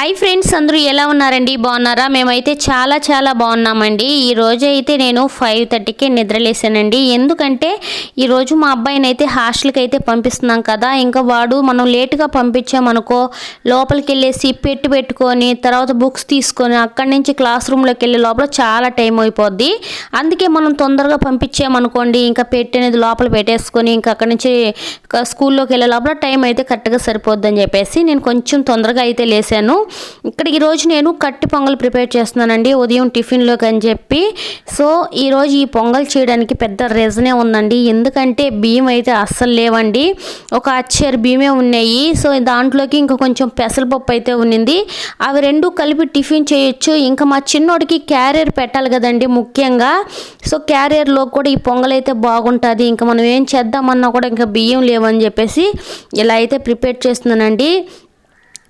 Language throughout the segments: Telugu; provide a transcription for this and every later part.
హాయ్ ఫ్రెండ్స్ అందరూ ఎలా ఉన్నారండి? బాగున్నారా? మేమైతే చాలా చాలా బాగున్నామండి. ఈ రోజు అయితే నేను ఫైవ్ థర్టీకే నిద్రలేసానండి. ఎందుకంటే ఈరోజు మా అబ్బాయిని అయితే హాస్టల్కి అయితే పంపిస్తున్నాం కదా. ఇంకా వాడు మనం లేటుగా పంపించామనుకో లోపలికి వెళ్ళేసి పెట్టి పెట్టుకొని తర్వాత బుక్స్ తీసుకొని అక్కడి నుంచి క్లాస్ రూమ్లోకి వెళ్ళే లోపల చాలా టైం అయిపోద్ది. అందుకే మనం తొందరగా పంపించామనుకోండి ఇంకా పెట్టి అనేది లోపల పెట్టేసుకొని ఇంకా అక్కడి నుంచి స్కూల్లోకి వెళ్ళే లోపల టైం అయితే కరెక్ట్గా సరిపోద్దని చెప్పేసి నేను కొంచెం తొందరగా అయితే లేసాను. ఇక్కడ ఈరోజు నేను కట్టి పొంగల్ ప్రిపేర్ చేస్తున్నానండి. ఉదయం టిఫిన్లోకి అని చెప్పి. సో ఈరోజు ఈ పొంగల్ చేయడానికి పెద్ద రీజనే ఉందండి. ఎందుకంటే బియ్యం అయితే అస్సలు లేవండి. ఒక అచ్చేరు బియ్యమే ఉన్నాయి. సో దాంట్లోకి ఇంకా కొంచెం పెసరపప్పు అయితే ఉన్నింది. అవి రెండు కలిపి టిఫిన్ చేయొచ్చు. ఇంకా మా చిన్నోడికి క్యారియర్ పెట్టాలి కదండి ముఖ్యంగా. సో క్యారియర్లో కూడా ఈ పొంగల్ అయితే బాగుంటుంది. ఇంకా మనం ఏం చేద్దామన్నా కూడా ఇంకా బియ్యం లేవని చెప్పేసి ఇలా అయితే ప్రిపేర్ చేస్తున్నానండి.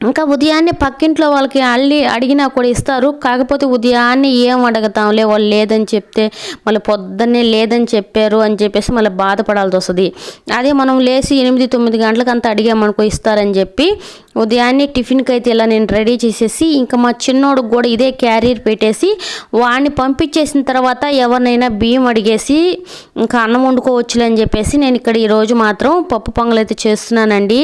ఇంకా ఉదయాన్నే పక్కింట్లో వాళ్ళకి అల్లి అడిగినా కూడా ఇస్తారు. కాకపోతే ఉదయాన్నే ఏం అడగతాంలే వాళ్ళు లేదని చెప్తే మళ్ళీ పొద్దున్నే లేదని చెప్పారు అని చెప్పేసి మళ్ళీ బాధపడాల్సి వస్తుంది. అదే మనం లేచి ఎనిమిది తొమ్మిది గంటలకు అంతా అడిగామనుకో ఇస్తారని చెప్పి ఉదయాన్నే టిఫిన్కి అయితే ఇలా నేను రెడీ చేసేసి ఇంకా మా చిన్నోడికి కూడా ఇదే క్యారియర్ పెట్టేసి వాడిని పంపించేసిన తర్వాత ఎవరినైనా బియ్యం అడిగేసి ఇంకా అన్నం వండుకోవచ్చులే అని చెప్పేసి నేను ఇక్కడ ఈరోజు మాత్రం పప్పు పొంగల్ అయితే చేస్తున్నానండి.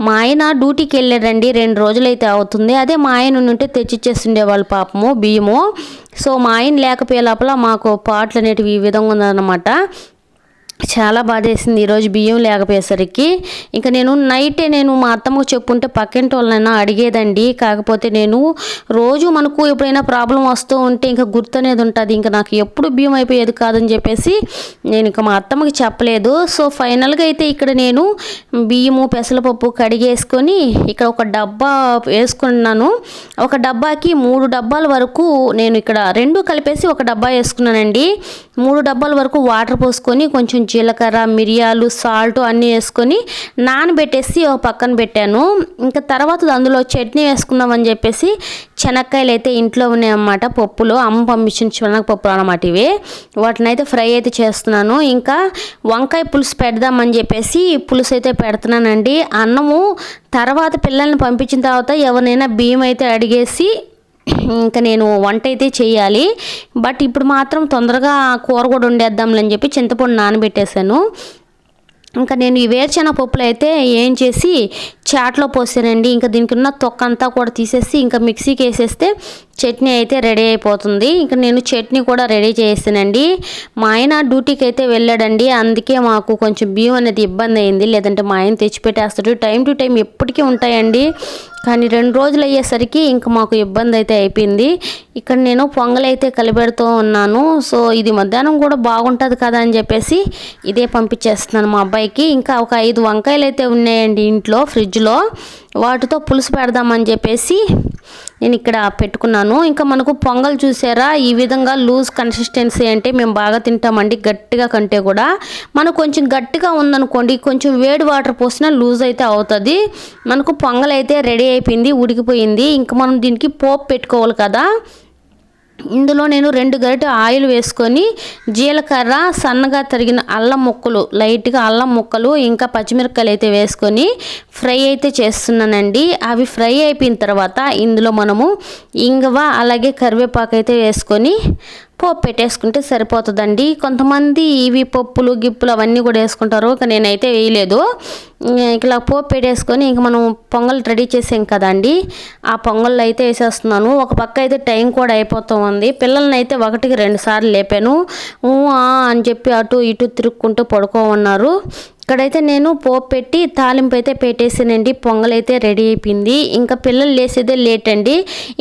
మా ఆయన డ్యూటీకి వెళ్ళాడండి రెండు రోజులైతే అవుతుంది. అదే మా ఆయన ఉంటే తెచ్చిచ్చేసిండేవాళ్ళు పాపము బియ్యము. సో మా ఆయన లేకపోయే లోపల మాకు పాటలు అనేటివి ఈ విధంగా ఉందన్నమాట చాలా బాధేసింది ఈరోజు బియ్యం లేకపోయేసరికి. ఇంకా నేను నైటే నేను మా అత్తమ్మకు చెప్పుంటే పక్కింటి వాళ్ళనైనా అడిగేదండి. కాకపోతే నేను రోజు మనకు ఎప్పుడైనా ప్రాబ్లం వస్తూ ఉంటే ఇంకా గుర్తు అనేది ఉంటుంది. ఇంకా నాకు ఎప్పుడు బియ్యం అయిపోయేది కాదని చెప్పేసి నేను ఇంకా మా అత్తమ్మకి చెప్పలేదు. సో ఫైనల్గా అయితే ఇక్కడ నేను బియ్యము పెసరపప్పు కడిగేసుకొని ఇక్కడ ఒక డబ్బా వేసుకున్నాను. ఒక డబ్బాకి మూడు డబ్బాల వరకు నేను ఇక్కడ రెండు కలిపేసి ఒక డబ్బా వేసుకున్నానండి. మూడు డబ్బాల వరకు వాటర్ పోసుకొని కొంచెం జీలకర్ర మిరియాలు సాల్ట్ అన్నీ వేసుకొని నానబెట్టేసి ఒక పక్కన పెట్టాను. ఇంకా తర్వాత అందులో చట్నీ వేసుకుందామని చెప్పేసి శనక్కాయలు అయితే ఇంట్లో ఉన్నాయన్నమాట పప్పులు అమ్మ పంపించిన శనగపప్పులు అన్నమాట ఇవి. వాటిని అయితే ఫ్రై అయితే చేస్తున్నాను. ఇంకా వంకాయ పులుసు పెడదామని చెప్పేసి పులుసు అయితే పెడుతున్నానండి. అన్నము తర్వాత పిల్లల్ని పంపించిన తర్వాత ఎవరినైనా బియ్యం అయితే అడిగేసి ఇంకా నేను వంట అయితే చేయాలి. బట్ ఇప్పుడు మాత్రం తొందరగా కూర కూడా వండేద్దాంలని చెప్పి చింతపండు నానబెట్టేశాను. ఇంకా నేను ఈ వేరుచెనగ పప్పులు అయితే ఏం చేసి చాట్లో పోసానండి. ఇంకా దీనికి ఉన్న తొక్క అంతా కూడా తీసేసి ఇంకా మిక్సీకి వేసేస్తే చట్నీ అయితే రెడీ అయిపోతుంది. ఇంకా నేను చట్నీ కూడా రెడీ చేసానండి మా ఆయన డ్యూటీకి అయితే వెళ్ళాడండి. అందుకే మాకు కొంచెం బియ్యం అనేది ఇబ్బంది అయింది. లేదంటే మా ఆయన తెచ్చిపెట్టేస్తాడు. టైం టు టైం ఎప్పటికీ ఉంటాయండి. కానీ రెండు రోజులు అయ్యేసరికి ఇంకా మాకు ఇబ్బంది అయితే అయిపోయింది. ఇక్కడ నేను పొంగల్ అయితే కలిపెడుతూ ఉన్నాను. సో ఇది మధ్యాహ్నం కూడా బాగుంటుంది కదా అని చెప్పేసి ఇదే పంపించేస్తున్నాను మా అబ్బాయికి. ఇంకా ఒక ఐదు వంకాయలు అయితే ఉన్నాయండి ఇంట్లో ఫ్రిడ్జ్లో. వాటితో పులుసు పెడదామని చెప్పేసి నేను ఇక్కడ పెట్టుకున్నాను. ఇంకా మనకు పొంగల్ చూసారా? ఈ విధంగా లూజ్ కన్సిస్టెన్సీ అంటే మేము బాగా తింటామండి గట్టిగా కంటే కూడా. మనకు కొంచెం గట్టిగా ఉందనుకోండి కొంచెం వేడి వాటర్ పోసినా లూజ్ అయితే అవుతుంది. మనకు పొంగల్ అయితే రెడీ అయిపోయింది ఉడికిపోయింది. ఇంకా మనం దీనికి పోపు పెట్టుకోవాలి కదా. ఇందులో నేను రెండు గరిటె ఆయిల్ వేసుకొని జీలకర్ర సన్నగా తరిగిన అల్లం ముక్కలు లైట్గా అల్లం ముక్కలు ఇంకా పచ్చిమిరపకాయలు అయితే వేసుకొని ఫ్రై అయితే చేస్తున్నానండి. అవి ఫ్రై అయిపోయిన తర్వాత ఇందులో మనము ఇంగవ అలాగే కరివేపాకు అయితే వేసుకొని పోపు పెట్టేసుకుంటే సరిపోతుందండి. కొంతమంది ఇవి పప్పులు గిప్పులు అవన్నీ కూడా వేసుకుంటారు. ఇక నేనైతే వేయలేదు. ఇలా పోపు పెట్టేసుకొని ఇంక మనం పొంగల్ రెడీ చేసాం కదండి. ఆ పొంగల్ అయితే వేసేస్తున్నాను. ఒక పక్క అయితే టైం కూడా అయిపోతూ ఉంది పిల్లల్ని అయితే ఒకటికి రెండు సార్లు లేపాను. ఊ, ఆ అని చెప్పి అటు ఇటు తిరుక్కుంటూ పడుకోమన్నారు. ఇక్కడైతే నేను పోపు పెట్టి తాలింపు అయితే పెట్టేసానండి. పొంగలైతే రెడీ అయిపోయింది. ఇంకా పిల్లలు లేసేదే లేట్ అండి.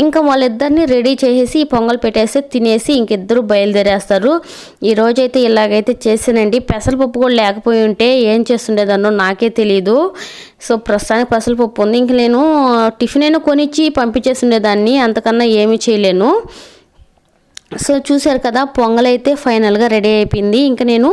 ఇంకా వాళ్ళిద్దరిని రెడీ చేసేసి పొంగల్ పెట్టేసి తినేసి ఇంకిద్దరు బయలుదేరేస్తారు. ఈరోజైతే ఇలాగైతే చేసానండి పెసరపప్పు కూడా లేకపోయి ఉంటే ఏం చేస్తుండేదన్నో నాకే తెలియదు సో ప్రస్తుతానికి పెసరపప్పు ఉంది. ఇంక నేను టిఫిన్ అయినా కొనిచ్చి పంపించేసిండేదాన్ని అంతకన్నా ఏమీ చేయలేను. సో చూశారు కదా పొంగల్ అయితే ఫైనల్గా రెడీ అయిపోయింది. ఇంకా నేను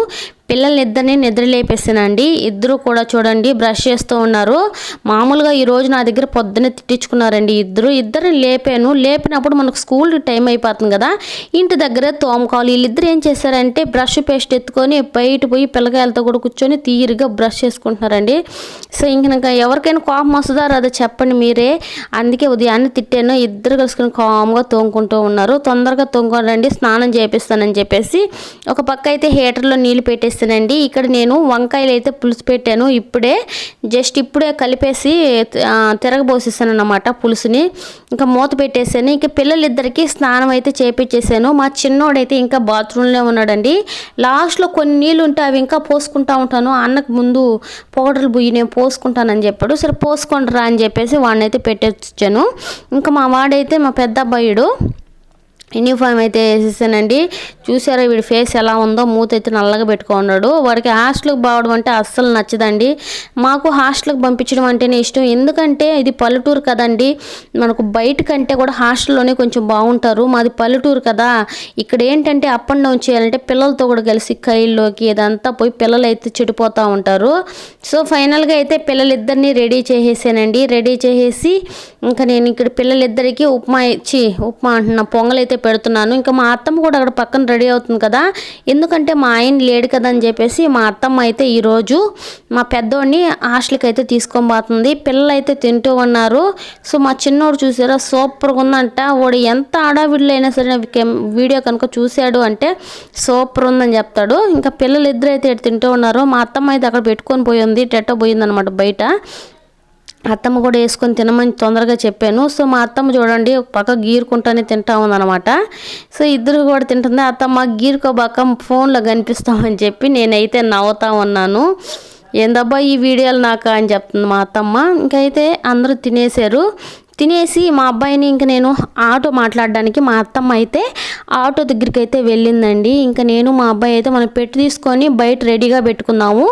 పిల్లల్ని ఇద్దరిని నిద్ర లేపేసానండి ఇద్దరు కూడా చూడండి బ్రష్ చేస్తూ ఉన్నారు. మామూలుగా ఈరోజు నా దగ్గర పొద్దున్నే తిట్టించుకున్నారండి ఇద్దరు. ఇద్దరిని లేపాను. లేపినప్పుడు మనకు స్కూల్ టైం అయిపోతుంది కదా. ఇంటి దగ్గర తోమకాలు. వీళ్ళిద్దరు ఏం చేశారంటే బ్రష్ పేస్ట్ ఎత్తుకొని బయట పోయి పిల్లకాయలతో కూడా కూర్చొని తీరిగా బ్రష్ చేసుకుంటున్నారండి. సో ఇంక ఎవరికైనా కోపం వస్తుందా రాదా చెప్పండి మీరే. అందుకే ఉదయాన్నే తిట్టాను. ఇద్దరు కలుసుకుని కామ్గా తోముకుంటూ ఉన్నారు. తొందరగా తోముకోరండి స్నానం చేపిస్తానని చెప్పేసి. ఒక పక్క అయితే హీటర్లో నీళ్ళు పెట్టేసి చేస్తానండి. ఇక్కడ నేను వంకాయలు అయితే పులుసు పెట్టాను. ఇప్పుడే జస్ట్ ఇప్పుడే కలిపేసి తిరగబోసేసాను అన్నమాట పులుసుని. ఇంకా మూత పెట్టేసాను. ఇంకా పిల్లలిద్దరికీ స్నానం అయితే చేపించేసాను మా చిన్నోడైతే ఇంకా బాత్రూంలో ఉన్నాడండి. లాస్ట్లో కొన్ని నీళ్ళు ఉంటే అవి ఇంకా పోసుకుంటా ఉంటాను. అన్నకు ముందు పౌడర్లు బుయ్యి నేను పోసుకుంటానని చెప్పాడు. సరే పోసుకోండి రా అని చెప్పేసి వాడినైతే పెట్టొచ్చాను. ఇంకా మా వాడైతే మా పెద్ద అబ్బాయిడు యూనిఫామ్ అయితే వేసేసానండి. చూసారా వీడి ఫేస్ ఎలా ఉందో? మూత అయితే నల్లగా పెట్టుకున్నాడు. వాడికి హాస్టల్కి పోవడం అంటే అస్సలు నచ్చదండి. మాకు హాస్టల్కి పంపించడం అంటేనే ఇష్టం. ఎందుకంటే ఇది పల్లెటూరు కదండి. మనకు బయట కంటే కూడా హాస్టల్లోనే కొంచెం బాగుంటారు. మాది పల్లెటూరు కదా. ఇక్కడ ఏంటంటే అప్ అండ్ డౌన్ చేయాలంటే పిల్లలతో కూడా కలిసి కైల్లోకి ఇదంతా పోయి పిల్లలు అయితే చెడిపోతూ ఉంటారు. సో ఫైనల్గా అయితే పిల్లలిద్దరిని రెడీ చేసేసానండి. రెడీ చేసేసి ఇంకా నేను ఇక్కడ పిల్లలిద్దరికీ ఉప్మా ఇచ్చి ఉప్మా అంటున్నా పొంగలైతే పెడుతున్నాను. ఇంకా మా అత్తమ్మ కూడా అక్కడ పక్కన రెడీ అవుతుంది కదా. ఎందుకంటే మా ఆయన లేడు కదా అని చెప్పేసి మా అత్తమ్మ అయితే ఈరోజు మా పెద్దోడిని హాస్టల్కి అయితే తీసుకొని పోతుంది. పిల్లలు అయితే తింటూ ఉన్నారు. సో మా చిన్నోడు చూసారా సూపర్గా ఉందంట. వాడు ఎంత ఆడావిడిలో అయినా సరే వీడియో కనుక చూశాడు అంటే సూపర్ ఉందని చెప్తాడు. ఇంకా పిల్లలు ఇద్దరు అయితే తింటూ ఉన్నారు. మా అత్తమ్మ అయితే అక్కడ పెట్టుకొని పోయింది టెట్టో పోయిందనమాట బయట. అత్తమ్మ కూడా వేసుకొని తినమని తొందరగా చెప్పాను. సో మా అత్తమ్మ చూడండి ఒక పక్క గీరుకుంటానే తింటా ఉందనమాట సో ఇద్దరు కూడా తింటుంది. అత్తమ్మ గీరుకోబాక ఫోన్లో కనిపిస్తామని చెప్పి నేనైతే నవ్వుతా ఉన్నాను. ఏందబ్బా ఈ వీడియోలు నాకు అని చెప్తుంది మా అత్తమ్మ. ఇంకైతే అందరూ తినేశారు. తినేసి మా అబ్బాయిని ఇంక నేను ఆటో మాట్లాడడానికి మా అత్తమ్మ అయితే ఆటో దగ్గరికి అయితే వెళ్ళిందండి. ఇంకా నేను మా అబ్బాయి అయితే మనం పెట్టి తీసుకొని బయట రెడీగా పెట్టుకుందాము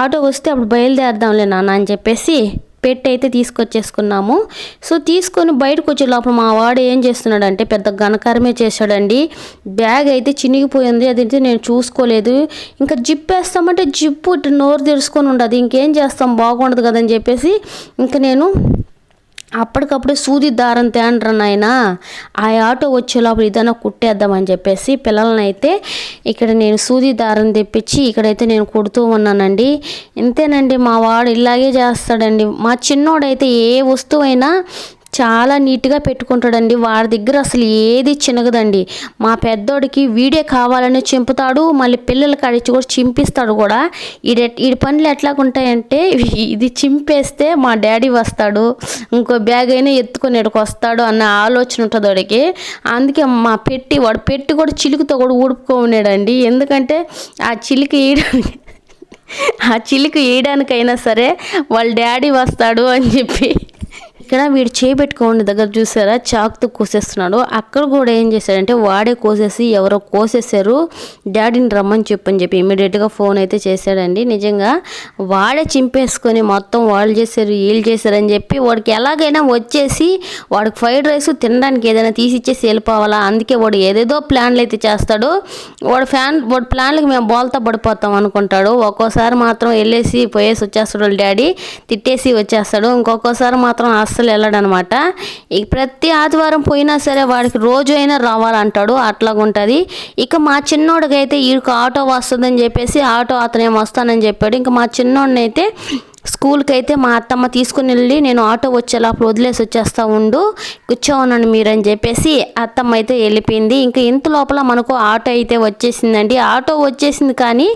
ఆటో వస్తే అప్పుడు బయలుదేరదాంలే నాన్న అని చెప్పేసి పెట్టి అయితే తీసుకొచ్చేసుకున్నాము. సో తీసుకొని బయటకు వచ్చే లోపల మా వాడు ఏం చేస్తున్నాడంటే పెద్ద ఘనకారమే చేశాడండి. బ్యాగ్ అయితే చినిగిపోయింది అదైతే నేను చూసుకోలేదు. ఇంకా జిప్ వేస్తామంటే జిప్పు ఇటు నోరు తెరుచుకొని ఉండదు. ఇంకేం చేస్తాం? బాగుండదు కదని చెప్పేసి ఇంకా నేను అప్పటికప్పుడే సూది దారం తేండ్రా నాయన. ఆ ఆటో వచ్చే లోపల ఏదైనా కుట్టేద్దామని చెప్పేసి పిల్లల్ని అయితే ఇక్కడ నేను సూది దారం తెప్పించి ఇక్కడైతే నేను కుడుతూ ఉన్నానండి. ఇంతేనండి మా వాడు ఇలాగే చేస్తాడండి. మా చిన్నోడైతే ఏ వస్తువైనా చాలా నీట్గా పెట్టుకుంటాడండి. వాడి దగ్గర అసలు ఏది చినగదండి. మా పెద్దోడికి వీడియో కావాలని చింపుతాడు మళ్ళీ పిల్లల కాడిచి కూడా చింపిస్తాడు కూడా. ఈడ ఈ పనులు ఎట్లాగుంటాయంటే ఇది చింపేస్తే మా డాడీ వస్తాడు ఇంకో బ్యాగ్ అయినా ఎత్తుకొని ఇక్కడికి వస్తాడు అన్న ఆలోచన ఉంటుంది వాడికి. అందుకే మా పెట్టి వాడు పెట్టి కూడా చిలుకతో కూడా ఊడుకోనేడండి ఎందుకంటే ఆ చిలుక వేయడానికి ఆ చిలుక వేయడానికైనా సరే వాళ్ళ డాడీ వస్తాడు అని చెప్పి ఇక్కడ వీడు చేపెట్టుకోండి దగ్గర చూసారా? చాకుతో కోసేస్తున్నాడు. అక్కడ కూడా ఏం చేశాడంటే వాడే కోసేసి ఎవరో కోసేసారు డాడీని రమ్మని చెప్పని చెప్పి ఇమీడియట్గా ఫోన్ అయితే చేశాడండి. నిజంగా వాడే చింపేసుకొని మొత్తం వాళ్ళు చేశారు వీళ్ళు చేశారని చెప్పి వాడికి ఎలాగైనా వచ్చేసి వాడికి ఫ్రైడ్ రైస్ తినడానికి ఏదైనా తీసి ఇచ్చేసి వెళ్ళిపోవాలా? అందుకే వాడు ఏదేదో ప్లాన్లు అయితే చేస్తాడు. వాడు ఫ్యాన్ వాడు ప్లాన్లకు మేము బోల్తా పడిపోతాం అనుకుంటాడు. ఒక్కోసారి మాత్రం వెళ్ళేసి పోయేసి వచ్చేస్తాడు డాడీ. తిట్టేసి వచ్చేస్తాడు. ఇంకొకసారి మాత్రం అస్సలు వెళ్ళడనమాట. ఇక ప్రతి ఆదివారం పోయినా సరే వాడికి రోజు అయినా రావాలంటాడు. అట్లాగుంటుంది. ఇక మా చిన్నోడికి అయితే వీడికి ఆటో వస్తుందని చెప్పేసి ఆటో అతనేం వస్తానని చెప్పాడు. ఇంకా మా చిన్నోడిని అయితే స్కూల్కి అయితే మా అత్తమ్మ తీసుకుని వెళ్ళి నేను ఆటో వచ్చే వదిలేసి వచ్చేస్తా ఉండు కూర్చోవనండి మీరు అని చెప్పేసి అత్తమ్మ అయితే వెళ్ళిపోయింది. ఇంకా ఇంత లోపల మనకు ఆటో అయితే వచ్చేసిందండి. ఆటో వచ్చేసింది కానీ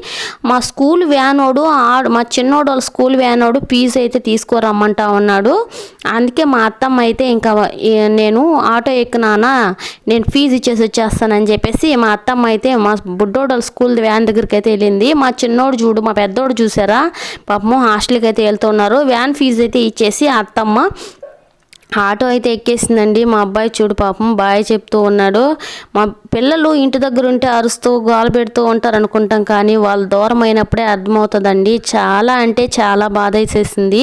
మా స్కూల్ వ్యానోడు మా చిన్నోడు వాళ్ళ స్కూల్ వ్యానోడు ఫీజు అయితే తీసుకురమ్మంటా ఉన్నాడు. అందుకే మా అత్తమ్మ అయితే ఇంకా నేను ఆటో ఎక్కినానా నేను ఫీజు ఇచ్చేసి వచ్చేస్తానని చెప్పేసి మా అత్తమ్మ అయితే మా బుడ్డోడు వాళ్ళ స్కూల్ వ్యాన్ దగ్గరికి అయితే వెళ్ళింది. మా చిన్నోడు చూడు మా పెద్దోడు చూసారా? పాపము హాస్టల్కి అయితే వెళ్తున్నారు వ్యాన్ ఫీజు అయితే ఇచ్చేసి అత్తమ్మ ఆటో అయితే ఎక్కేసిందండి. మా అబ్బాయి చూడు పాపం బాయ్ చెప్తూ ఉన్నాడు. మా పిల్లలు ఇంటి దగ్గర ఉంటే అరుస్తూ గోల పెడుతూ ఉంటారు అనుకుంటాం కానీ వాళ్ళు దూరం అయినప్పుడే అర్థమవుతుందండి. చాలా అంటే చాలా బాధ వేసేసింది.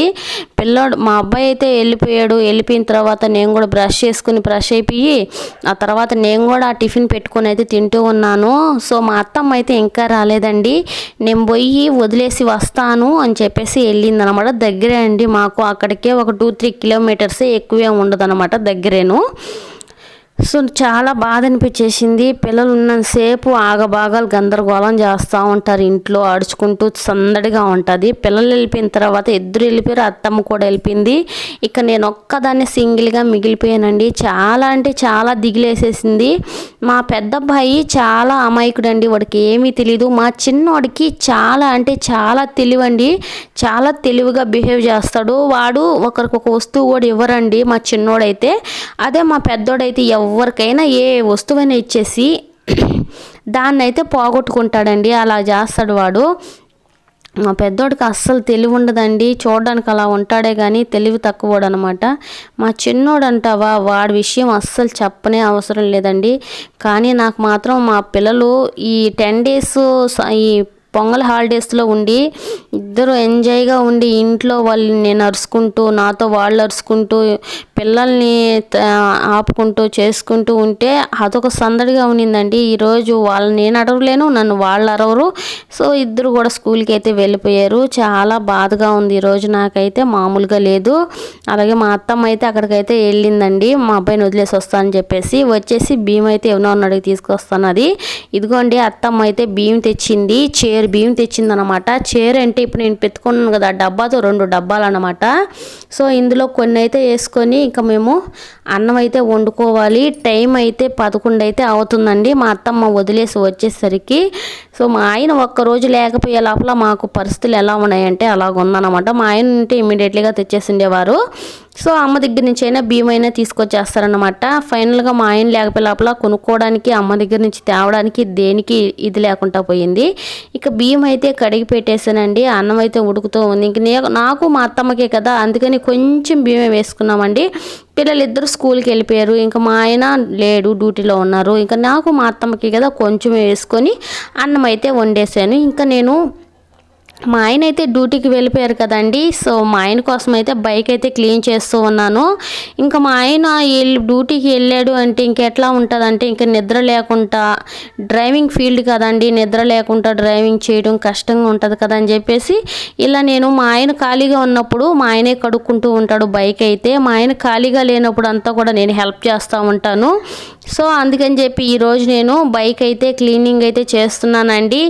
పిల్లోడు మా అబ్బాయి అయితే వెళ్ళిపోయాడు. వెళ్ళిపోయిన తర్వాత నేను కూడా బ్రష్ చేసుకుని బ్రష్ అయిపోయి ఆ తర్వాత నేను కూడా ఆ టిఫిన్ పెట్టుకుని అయితే తింటూ ఉన్నాను. సో మా అత్తమ్మ అయితే ఇంకా రాలేదండి. నేను పోయి వదిలేసి వస్తాను అని చెప్పేసి వెళ్ళింది అనమాట దగ్గరే అండి మాకు. అక్కడికే ఒక టూ త్రీ కిలోమీటర్స్ ఎక్కువ ఎక్కువేం ఉండదన్నమాట దగ్గరేను. సో చాలా బాధ అనిపించేసింది పిల్లలు ఉన్నంతసేపు ఆగబాగాలు గందరగోళం చేస్తూ ఉంటారు. ఇంట్లో అడుచుకుంటూ సందడిగా ఉంటుంది. పిల్లలు వెళ్ళిపోయిన తర్వాత ఇద్దరు వెళ్ళిపోయారు. అత్తమ్మ కూడా వెళ్ళిపోయింది. ఇక నేను ఒక్కదాన్ని సింగిల్గా మిగిలిపోయానండి. చాలా అంటే చాలా దిగిలేసేసింది. మా పెద్ద అబ్బాయి చాలా అమాయకుడు అండి వాడికి ఏమీ తెలియదు మా చిన్నవాడికి చాలా అంటే చాలా తెలివండి. చాలా తెలివిగా బిహేవ్ చేస్తాడు. వాడు ఒకరికి ఒక వస్తువు కూడా ఇవ్వరండి మా చిన్నోడైతే. అదే మా పెద్దోడైతే ఎవరికైనా ఏ వస్తువైనా ఇచ్చేసి దాన్ని అయితే పోగొట్టుకుంటాడండి. అలా చేస్తాడు వాడు. మా పెద్దోడికి అస్సలు తెలివి ఉండదండి చూడడానికి అలా ఉంటాడే కానీ తెలివి తక్కువడు అనమాట మా చిన్నోడు అంటావా వాడి విషయం అస్సలు చెప్పనే అవసరం లేదండి. కానీ నాకు మాత్రం మా పిల్లలు ఈ టెన్ డేస్ ఈ పొంగల్ హాలిడేస్లో ఉండి ఇద్దరు ఎంజాయ్గా ఉండి ఇంట్లో వాళ్ళని నేను అరుచుకుంటూ నాతో వాళ్ళు అరుచుకుంటూ పిల్లల్ని ఆపుకుంటూ చేసుకుంటూ ఉంటే అదొక సందడిగా ఉన్నిందండి. ఈరోజు వాళ్ళని నేను అడవలేను నన్ను వాళ్ళు అరవరు సో ఇద్దరు కూడా స్కూల్కి అయితే వెళ్ళిపోయారు. చాలా బాధగా ఉంది ఈరోజు నాకైతే మామూలుగా లేదు. అలాగే మా అత్తమ్మ అయితే అక్కడికైతే వెళ్ళిందండి. మా అబ్బాయిని వదిలేసి వస్తానని చెప్పేసి వచ్చేసి బియ్యం అయితే ఎవరో అడిగి తీసుకొస్తాను అది ఇదిగోండి అత్తమ్మ అయితే బియ్యం తెచ్చింది చేరు బియ్యం తెచ్చిందనమాట చీర అంటే ఇప్పుడు నేను పెట్టుకున్నాను కదా డబ్బాతో రెండు డబ్బాలు అనమాట సో ఇందులో కొన్ని అయితే వేసుకొని ఇంకా మేము అన్నం అయితే వండుకోవాలి. టైం అయితే పదకొండు అయితే అవుతుందండి. మా అత్తమ్మ వదిలేసి వచ్చేసరికి. సో మా ఆయన ఒక్కరోజు లేకపోయే లోపల మాకు పరిస్థితులు ఎలా ఉన్నాయంటే అలాగ ఉందన్నమాట మా ఆయన ఉంటే ఇమీడియట్లీగా తెచ్చేసిండేవారు. సో అమ్మ దగ్గర నుంచి అయినా బియ్యం అయినా తీసుకొచ్చేస్తారనమాట ఫైనల్గా మా ఆయన లేకపోతే లోపల కొనుక్కోవడానికి అమ్మ దగ్గర నుంచి తేవడానికి దేనికి ఇది లేకుండా పోయింది. ఇక బియ్యం అయితే కడిగి పెట్టేసానండి అన్నం అయితే ఉడుకుతూ ఉంది. ఇంక నాకు మా అత్తమ్మకే కదా అందుకని కొంచెం బియ్యం వేసుకున్నామండి. పిల్లలిద్దరు స్కూల్కి వెళ్ళిపోయారు. ఇంకా మా ఆయన లేడు డ్యూటీలో ఉన్నారు. ఇంకా నాకు మా అత్తమ్మకి కదా కొంచెం వేసుకొని అన్నం అయితే వండేసాను ఇంకా నేను మా ఆయన అయితే డ్యూటీకి వెళ్ళిపోయారు కదండి. సో మా ఆయన కోసం అయితే బైక్ అయితే క్లీన్ చేస్తూ ఉన్నాను. ఇంకా మా ఆయన డ్యూటీకి వెళ్ళాడు అంటే ఇంకెట్లా ఉంటుందంటే ఇంకా నిద్ర లేకుండా డ్రైవింగ్ ఫీల్డ్ కదండి. నిద్ర లేకుండా డ్రైవింగ్ చేయడం కష్టంగా ఉంటుంది కదా అని చెప్పేసి ఇలా నేను మా ఆయన ఖాళీగా ఉన్నప్పుడు మా ఆయనే కడుక్కుంటూ ఉంటాడు బైక్ అయితే. మా ఆయన ఖాళీగా లేనప్పుడు అంతా కూడా నేను హెల్ప్ చేస్తూ ఉంటాను. సో అందుకని చెప్పి ఈరోజు నేను బైక్ అయితే క్లీనింగ్ అయితే చేస్తున్నానండి.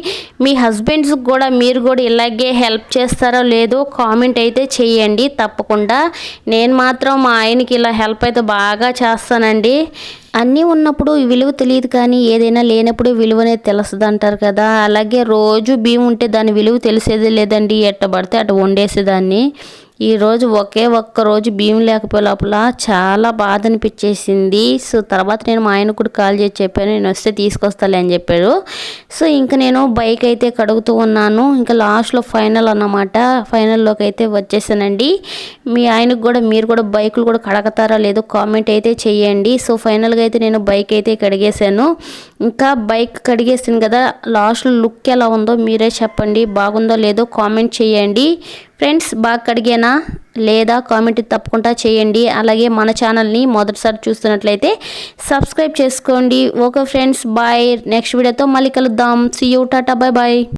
మీ హస్బెండ్స్కి కూడా మీరు కూడా ఇలాగే హెల్ప్ చేస్తారో లేదో కామెంట్ అయితే చేయండి. తప్పకుండా. నేను మాత్రం మా ఆయనకి ఇలా హెల్ప్ అయితే బాగా చేస్తానండి. అన్నీ ఉన్నప్పుడు విలువ తెలియదు కానీ ఏదైనా లేనప్పుడు విలువ అనేది తెలుస్తుంది అంటారు కదా. అలాగే రోజు బియ్యం ఉంటే దాని విలువ తెలిసేది లేదండి. ఎట్ట పడితే అటు వండేసేదాన్ని. ఈరోజు ఒకే ఒక్క రోజు బియ్యం లేకపోయే లోపల చాలా బాధ అనిపించేసింది సో తర్వాత నేను మా ఆయన కూడా కాల్ చేసి చెప్పాను నేను వస్తే తీసుకొస్తాలే అని చెప్పాడు. సో ఇంకా నేను బైక్ అయితే కడుగుతూ ఉన్నాను. ఇంకా లాస్ట్లో ఫైనల్ అన్నమాట. ఫైనల్లోకి అయితే వచ్చేసానండి. మీ ఆయనకు కూడా మీరు కూడా బైకులు కూడా కడగతారా లేదో కామెంట్ అయితే చేయండి. సో ఫైనల్గా అయితే నేను బైక్ అయితే కడిగేశాను. ఇంకా బైక్ కడిగేసింది కదా లాస్ట్లో లుక్ ఎలా ఉందో మీరే చెప్పండి బాగుందో లేదో కామెంట్ చేయండి. ఫ్రెండ్స్ బాగా కడిగేనా? లేదా కామెంట్ తప్పకుండా చేయండి. అలాగే మన ఛానల్ని మొదటిసారి చూస్తున్నట్లయితే సబ్స్క్రైబ్ చేసుకోండి. Okay friends bye. నెక్స్ట్ వీడియోతో మళ్ళీ కలుద్దాం. See you Tata bye bye